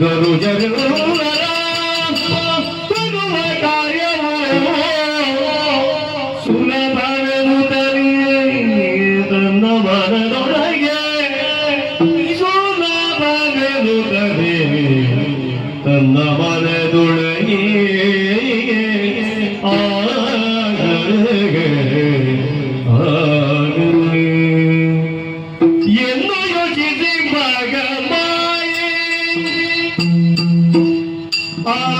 ಧನುಜನೆಲ್ಲರ ಕೊಲ್ಲುವ ಕಾರ್ಯವು ಸುಲಭವೆಂದರೆ ತನ್ನ ಮನದೊಳಗೆ ಆ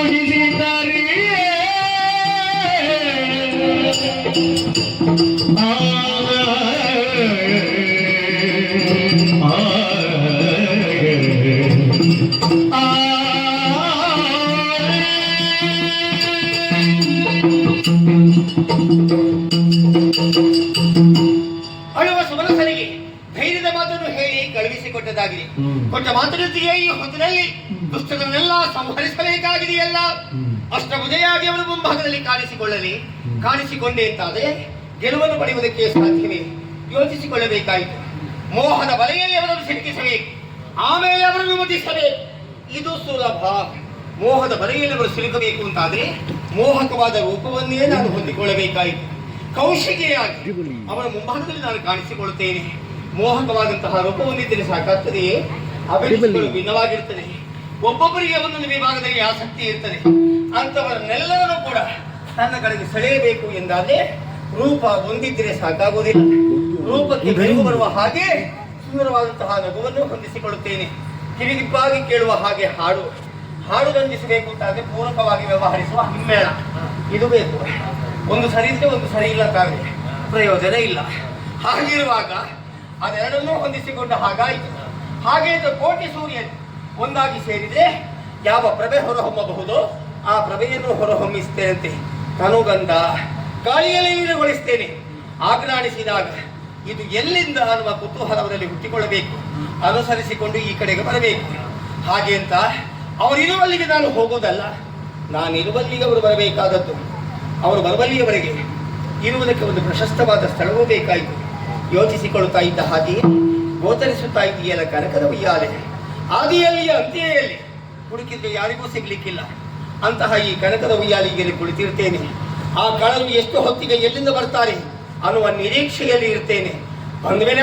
ಮೋಹಿಸಿದ್ದಾರೆ ಆ, ಮಾತನ್ನು ಹೇಳಿ ಕಳುಹಿಸಿಕೊಟ್ಟದಾಗಿದೆ. ಕೊಟ್ಟ ಮಾತುಗಳೊಂದಿಗೆ ಈ ಹೊತ್ತಿನಲ್ಲಿ ದುಷ್ಟರನ್ನೆಲ್ಲ ಸಂಹರಿಸಬೇಕಾಗಿದೆಯಲ್ಲ? ಉದಯಾಗಿ ಅವನು ಮುಂಭಾಗದಲ್ಲಿ ಕಾಣಿಸಿಕೊಳ್ಳಲಿ. ಕಾಣಿಸಿಕೊಂಡೆ ಅಂತಾದರೆ ಗೆಲುವನ್ನು ಪಡೆಯುವುದಕ್ಕೆ ಸಾಧ್ಯವೇ? ಯೋಚಿಸಿಕೊಳ್ಳಬೇಕಾಯಿತು. ಮೋಹದ ಬಲೆಯಲ್ಲಿ ಅವರನ್ನು ಸಿಲುಕಿಸಬೇಕು ಆಮೇಲೆ ಅವರನ್ನು ವಿಮತಿಸಬೇಕು ಇದು ಸುಲಭ. ಮೋಹದ ಬಲೆಯಲ್ಲಿ ಅವರು ಸಿಲುಕಬೇಕು ಅಂತಾದ್ರೆ ಮೋಹಕವಾದ ರೂಪವನ್ನೇ ನಾನು ಹೊಂದಿಕೊಳ್ಳಬೇಕಾಯಿತು. ಕೌಶಿಕೆಯಾಗಿ ಅವರ ಮುಂಭಾಗದಲ್ಲಿ ನಾನು ಕಾಣಿಸಿಕೊಳ್ಳುತ್ತೇನೆ. ಮೋಹಕವಾದಂತಹ ರೂಪವನ್ನಿದ್ದರೆ ಸಾಕಾಗ್ತದೆಯೇ? ಅಭಿರುಚಿಗಳು ಭಿನ್ನವಾಗಿರ್ತದೆ. ಒಬ್ಬೊಬ್ಬರಿಗೆ ಒಂದೊಂದು ವಿಭಾಗದಲ್ಲಿ ಆಸಕ್ತಿ ಇರ್ತದೆ. ಅಂತವರನ್ನೆಲ್ಲರನ್ನೂ ಕೂಡ ತನ್ನ ಕಡೆಗೆ ಸೆಳೆಯಬೇಕು ಎಂದಾದ್ರೆ ರೂಪ ಹೊಂದಿದ್ರೆ ಸಾಕಾಗುವುದಿಲ್ಲ. ರೂಪಕ್ಕೆ ಬೆಳಕು ಬರುವ ಹಾಗೆ ಸುಂದರವಾದಂತಹ ನಗುವನ್ನು ಹೊಂದಿಸಿಕೊಳ್ಳುತ್ತೇನೆ. ಕಿವಿಗಿಪ್ಪಾಗಿ ಕೇಳುವ ಹಾಗೆ ಹಾಡು. ಹಾಡು ರಂಜಿಸಬೇಕು ಅಂತಾದ್ರೆ ಪೂರಕವಾಗಿ ವ್ಯವಹರಿಸುವ ಹಿಮ್ಮೇಳ. ಇದು ಬೇಕು. ಒಂದು ಸರಿ ಇದ್ರೆ ಒಂದು ಸರಿ ಇಲ್ಲ ಪ್ರಯೋಜನ ಇಲ್ಲ. ಹಾಗಿರುವಾಗ ಅದೆರಡನ್ನೂ ಹೊಂದಿಸಿಕೊಂಡ ಹಾಗಾಯಿತು ಹಾಗೆ ಕೋಟಿ ಸೂರ್ಯ ಒಂದಾಗಿ ಸೇರಿದ್ರೆ ಯಾವ ಪ್ರಭೆ ಹೊರಹೊಮ್ಮಬಹುದೋ ಆ ಪ್ರಭೆಯನ್ನು ಹೊರಹೊಮ್ಮಿಸ್ತೇನಂತೆ. ತನುಗಂಧ ಗಾಳಿಯಲ್ಲಿ ನೀರುಗೊಳಿಸ್ತೇನೆ ಆಗ್ರಾಣಿಸಿದಾಗ ಇದು ಎಲ್ಲಿಂದ ಅನ್ನುವ ಕುತೂಹಲವರಲ್ಲಿ ಹುಟ್ಟಿಕೊಳ್ಳಬೇಕು. ಅನುಸರಿಸಿಕೊಂಡು ಈ ಕಡೆಗೆ ಬರಬೇಕು. ಹಾಗೆ ಅಂತ ಅವರಿರುವಲ್ಲಿಗೆ ನಾನು ಹೋಗೋದಲ್ಲ, ನಾನಿರುವಲ್ಲಿಗೆ ಅವರು ಬರಬೇಕಾದದ್ದು. ಅವರು ಬರುವಲ್ಲಿಯವರೆಗೆ ಇರುವುದಕ್ಕೆ ಒಂದು ಪ್ರಶಸ್ತವಾದ ಸ್ಥಳವೂ ಬೇಕಾಯಿತು. ಯೋಚಿಸಿಕೊಳ್ಳುತ್ತಾ ಇದ್ದ ಹಾಗೆಯೇ ಗೋಚರಿಸುತ್ತಾ ಇದೆಯಲ್ಲ ಕನಕದ ಉಯ್ಯಾಲೆ ಆದಿಯಲ್ಲಿಯ ಅಂತ್ಯೆಯಲ್ಲಿ ಹುಡುಕಿದ್ರೆ ಯಾರಿಗೂ ಸಿಗ್ಲಿಕ್ಕಿಲ್ಲ. ಅಂತಹ ಈ ಕನಕದ ಉಯ್ಯಾಲಿಗೆಯಲ್ಲಿ ಕುಳಿತಿರ್ತೇನೆ. ಆ ಕಳಲು ಎಷ್ಟು ಹೊತ್ತಿಗೆ ಎಲ್ಲಿಂದ ಬರ್ತಾರೆ ಅನ್ನುವ ನಿರೀಕ್ಷೆಯಲ್ಲಿ ಇರ್ತೇನೆ. ಬಂದ ಮೇಲೆ